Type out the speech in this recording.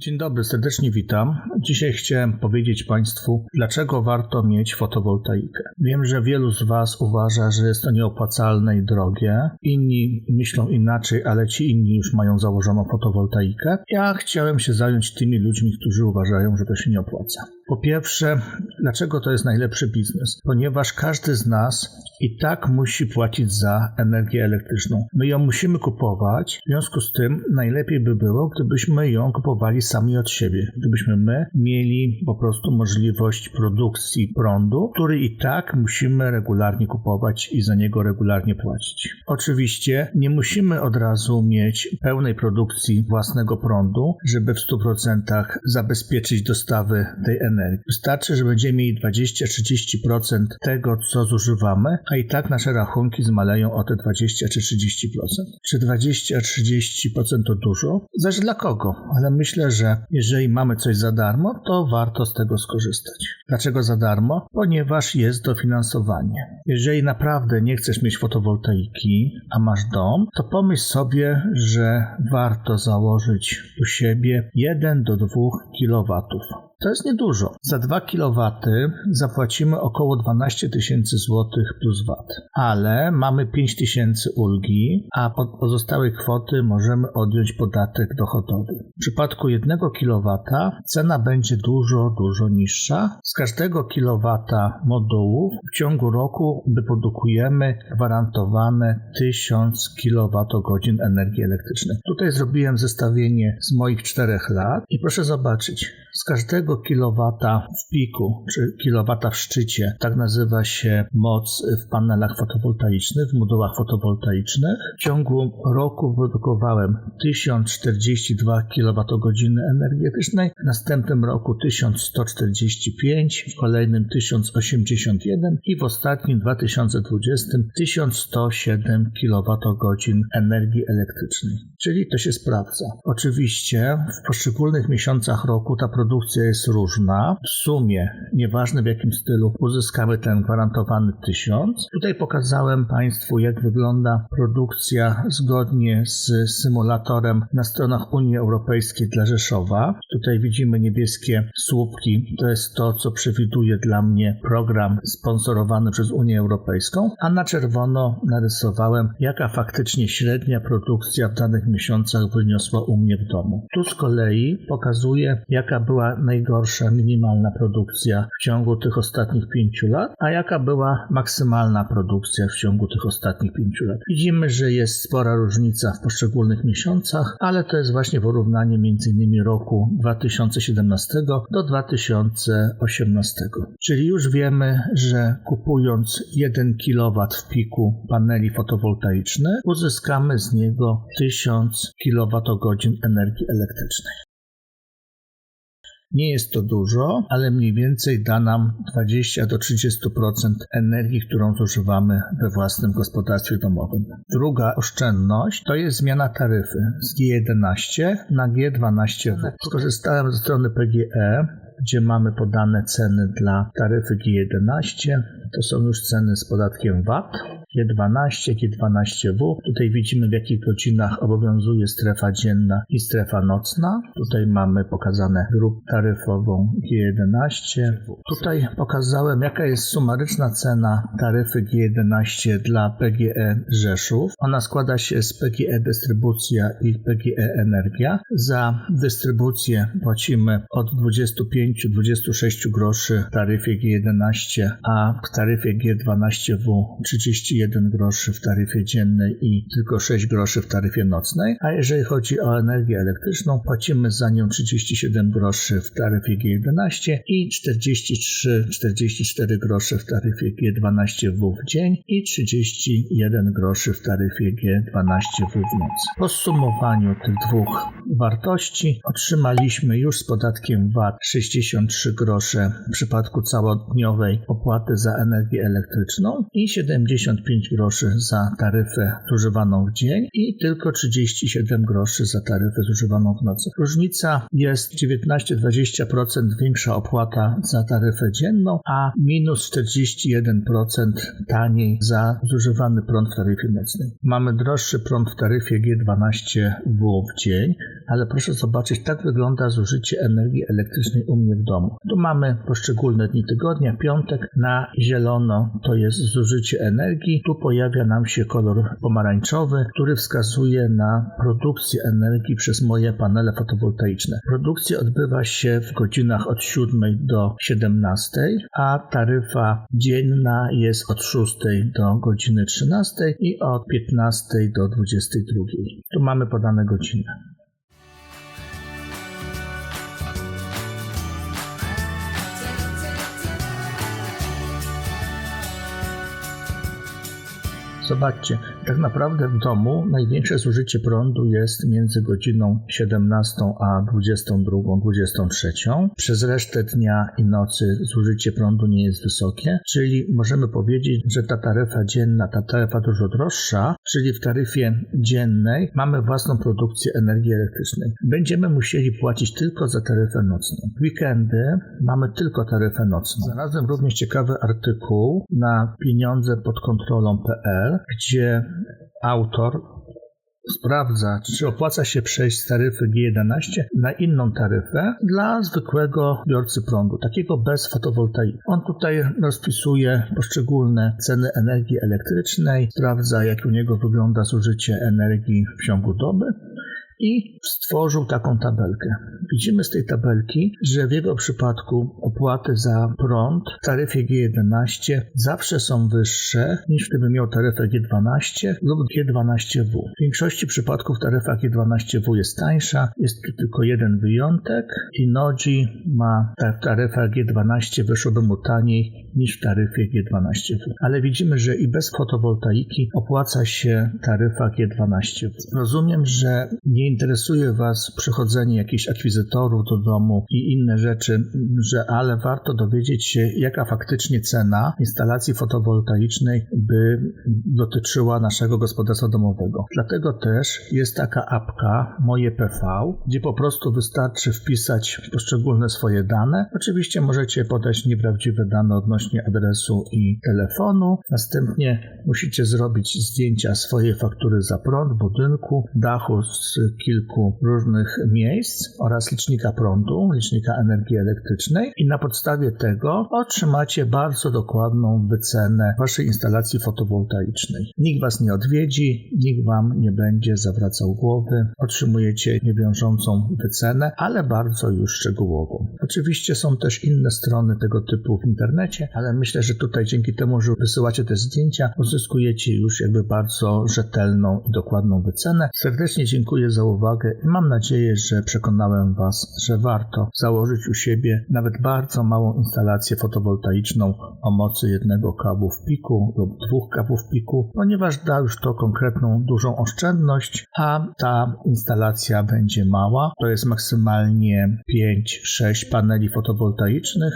Dzień dobry, serdecznie witam. Dzisiaj chciałem powiedzieć Państwu, dlaczego warto mieć fotowoltaikę. Wiem, że wielu z Was uważa, że jest to nieopłacalne i drogie. Inni myślą inaczej, ale ci inni już mają założoną fotowoltaikę. Ja chciałem się zająć tymi ludźmi, którzy uważają, że to się nie opłaca. Po pierwsze, dlaczego to jest najlepszy biznes? Ponieważ każdy z nas i tak musi płacić za energię elektryczną. My ją musimy kupować, w związku z tym najlepiej by było, gdybyśmy ją kupowali sami od siebie. Gdybyśmy my mieli po prostu możliwość produkcji prądu, który i tak musimy regularnie kupować i za niego regularnie płacić. Oczywiście nie musimy od razu mieć pełnej produkcji własnego prądu, żeby w 100% zabezpieczyć dostawy tej energii. Wystarczy, że będziemy mieli 20-30% tego, co zużywamy, a i tak nasze rachunki zmaleją o te 20 czy 30%. Czy 20-30% to dużo? Zależy dla kogo, ale myślę, że jeżeli mamy coś za darmo, to warto z tego skorzystać. Dlaczego za darmo? Ponieważ jest dofinansowanie. Jeżeli naprawdę nie chcesz mieć fotowoltaiki, a masz dom, to pomyśl sobie, że warto założyć u siebie 1 do 2 kW. To jest niedużo. Za 2 kW zapłacimy około 12 tysięcy złotych plus VAT, ale mamy 5 tysięcy ulgi, a od pozostałej kwoty możemy odjąć podatek dochodowy. W przypadku 1 kW cena będzie dużo, dużo niższa. Z każdego kilowata modułu w ciągu roku wyprodukujemy gwarantowane 1000 kWh energii elektrycznej. Tutaj zrobiłem zestawienie z moich 4 lat i proszę zobaczyć, z każdego kilowata w piku, czy kilowata w szczycie, tak nazywa się moc w panelach fotowoltaicznych, w modułach fotowoltaicznych. W ciągu roku wyprodukowałem 1042 kWh energii elektrycznej, w następnym roku 1145, w kolejnym 1081 i w ostatnim 2020 1107 kWh energii elektrycznej. Czyli to się sprawdza. Oczywiście w poszczególnych miesiącach roku ta produkcja jest różna. W sumie, nieważne w jakim stylu, uzyskamy ten gwarantowany tysiąc. Tutaj pokazałem Państwu, jak wygląda produkcja zgodnie z symulatorem na stronach Unii Europejskiej dla Rzeszowa. Tutaj widzimy niebieskie słupki. To jest to, co przewiduje dla mnie program sponsorowany przez Unię Europejską, a na czerwono narysowałem, jaka faktycznie średnia produkcja w danych miesiącach wyniosła u mnie w domu. Tu z kolei pokazuje, jaka była najgorsza minimalna produkcja w ciągu tych ostatnich pięciu lat, a jaka była maksymalna produkcja w ciągu tych ostatnich pięciu lat. Widzimy, że jest spora różnica w poszczególnych miesiącach, ale to jest właśnie porównanie między innymi roku 2017 do 2018. Czyli już wiemy, że kupując 1 kW w piku paneli fotowoltaicznych, uzyskamy z niego 1000 kWh energii elektrycznej. Nie jest to dużo, ale mniej więcej da nam 20 do 30% energii, którą zużywamy we własnym gospodarstwie domowym. Druga oszczędność to jest zmiana taryfy z G11 na G12W. Skorzystałem ze strony PGE, gdzie mamy podane ceny dla taryfy G11. To są już ceny z podatkiem VAT. G12, G12W. Tutaj widzimy w jakich godzinach obowiązuje strefa dzienna i strefa nocna. Tutaj mamy pokazane grupę taryfową G11. Tutaj pokazałem jaka jest sumaryczna cena taryfy G11 dla PGE Rzeszów. Ona składa się z PGE Dystrybucja i PGE Energia. Za dystrybucję płacimy od 25-26 groszy w taryfie G11, a w taryfie G12W 31 1 groszy w taryfie dziennej i tylko 6 groszy w taryfie nocnej, a jeżeli chodzi o energię elektryczną, płacimy za nią 37 groszy w taryfie G11 i 43-44 grosze w taryfie G12W w dzień i 31 groszy w taryfie G12W w noc. Po sumowaniu tych dwóch wartości otrzymaliśmy już z podatkiem VAT 63 grosze w przypadku całodniowej opłaty za energię elektryczną i 75 25 groszy za taryfę zużywaną w dzień i tylko 37 groszy za taryfę zużywaną w nocy. Różnica jest 19-20% większa opłata za taryfę dzienną, a minus 41% taniej za zużywany prąd w taryfie nocnej. Mamy droższy prąd w taryfie G12W w dzień, ale proszę zobaczyć, tak wygląda zużycie energii elektrycznej u mnie w domu. Tu mamy poszczególne dni tygodnia, piątek na zielono to jest zużycie energii. Tu pojawia nam się kolor pomarańczowy, który wskazuje na produkcję energii przez moje panele fotowoltaiczne. Produkcja odbywa się w godzinach od 7 do 17, a taryfa dzienna jest od 6 do godziny 13 i od 15 do 22. Tu mamy podane godziny. Zobaczcie, tak naprawdę w domu największe zużycie prądu jest między godziną 17 a 22, 23. Przez resztę dnia i nocy zużycie prądu nie jest wysokie, czyli możemy powiedzieć, że ta taryfa dzienna, ta taryfa dużo droższa, czyli w taryfie dziennej mamy własną produkcję energii elektrycznej. Będziemy musieli płacić tylko za taryfę nocną. W weekendy mamy tylko taryfę nocną. Znalazłem również ciekawy artykuł na pieniądze pod kontrolą.pl gdzie autor sprawdza, czy opłaca się przejść z taryfy G11 na inną taryfę dla zwykłego biorcy prądu, takiego bez fotowoltaiki. On tutaj rozpisuje poszczególne ceny energii elektrycznej, sprawdza, jak u niego wygląda zużycie energii w ciągu doby i stworzył taką tabelkę. Widzimy z tej tabelki, że w jego przypadku opłaty za prąd w taryfie G11 zawsze są wyższe niż gdyby miał taryfę G12 lub G12W. W większości przypadków taryfa G12W jest tańsza, jest tylko jeden wyjątek i Nogi ma taryfa G12 wyszłoby mu taniej niż w taryfie G12W. Ale widzimy, że i bez fotowoltaiki opłaca się taryfa G12W. Rozumiem, że nie interesuje Was przychodzenie jakichś akwizytorów do domu i inne rzeczy, że ale warto dowiedzieć się, jaka faktycznie cena instalacji fotowoltaicznej by dotyczyła naszego gospodarstwa domowego. Dlatego też jest taka apka Moje PV, gdzie po prostu wystarczy wpisać poszczególne swoje dane. Oczywiście możecie podać nieprawdziwe dane odnośnie adresu i telefonu. Następnie musicie zrobić zdjęcia swojej faktury za prąd, budynku, dachu z kilku różnych miejsc oraz licznika prądu, licznika energii elektrycznej i na podstawie tego otrzymacie bardzo dokładną wycenę waszej instalacji fotowoltaicznej. Nikt was nie odwiedzi, nikt wam nie będzie zawracał głowy, otrzymujecie niewiążącą wycenę, ale bardzo już szczegółową. Oczywiście są też inne strony tego typu w internecie, ale myślę, że tutaj dzięki temu, że wysyłacie te zdjęcia, uzyskujecie już jakby bardzo rzetelną i dokładną wycenę. Serdecznie dziękuję za uwagę i mam nadzieję, że przekonałem Was, że warto założyć u siebie nawet bardzo małą instalację fotowoltaiczną o mocy jednego kawłu w piku lub dwóch kawłów w piku, ponieważ da już to konkretną dużą oszczędność, a ta instalacja będzie mała. To jest maksymalnie 5-6 paneli fotowoltaicznych.